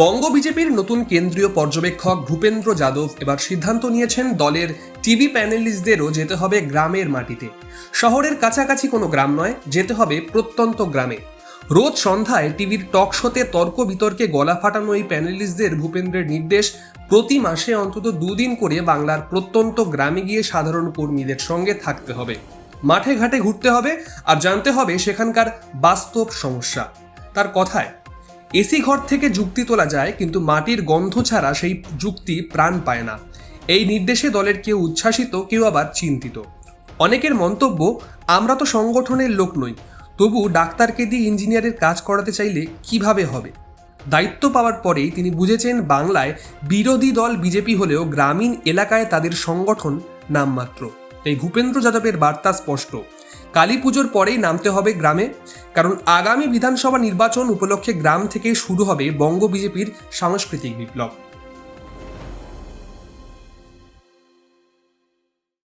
বঙ্গ বিজেপির নতুন কেন্দ্রীয় পর্যবেক্ষক ভূপেন্দ্র যাদব এবার সিদ্ধান্ত নিয়েছেন দলের টিভি প্যানেলিস্টদেরও যেতে হবে গ্রামের মাটিতে। শহরের কাছাকাছি কোনো গ্রাম নয়, যেতে হবে প্রত্যন্ত গ্রামে। রোজ সন্ধ্যায় টিভির টক শোতে তর্ক বিতর্কে গলা ফাটানো এই প্যানেলিস্টদের ভূপেন্দ্রের নির্দেশ, প্রতি মাসে অন্তত দুদিন করে বাংলার প্রত্যন্ত গ্রামে গিয়ে সাধারণ কর্মীদের সঙ্গে থাকতে হবে। মাঠে ঘাটে ঘুরতে হবে আর জানতে হবে সেখানকার বাস্তব সমস্যা। তার কথায় এসি ঘর থেকে যুক্তি তোলা যায়, কিন্তু মাটির গন্ধ ছাড়া সেই যুক্তি প্রাণ পায় না। এই নির্দেশে দলের কেউ উচ্ছ্বাসিত, কেউ আবার চিন্তিত। অনেকের মন্তব্য, আমরা তো সংগঠনের লোক নই, তবু ডাক্তারকে দিয়ে ইঞ্জিনিয়ারের কাজ করাতে চাইলে কীভাবে হবে? দায়িত্ব পাওয়ার পরেই তিনি বুঝেছেন, বাংলায় বিরোধী দল বিজেপি হলেও গ্রামীণ এলাকায় তাদের সংগঠন নামমাত্র। তাই ভূপেন্দ্র যাদবের বার্তা স্পষ্ট। কালী পুজোর পরেই নামতে হবে গ্রামে, কারণ আগামী বিধানসভা নির্বাচন উপলক্ষে গ্রাম থেকে শুরু হবে বঙ্গ বিজেপির সাংস্কৃতিক বিপ্লব।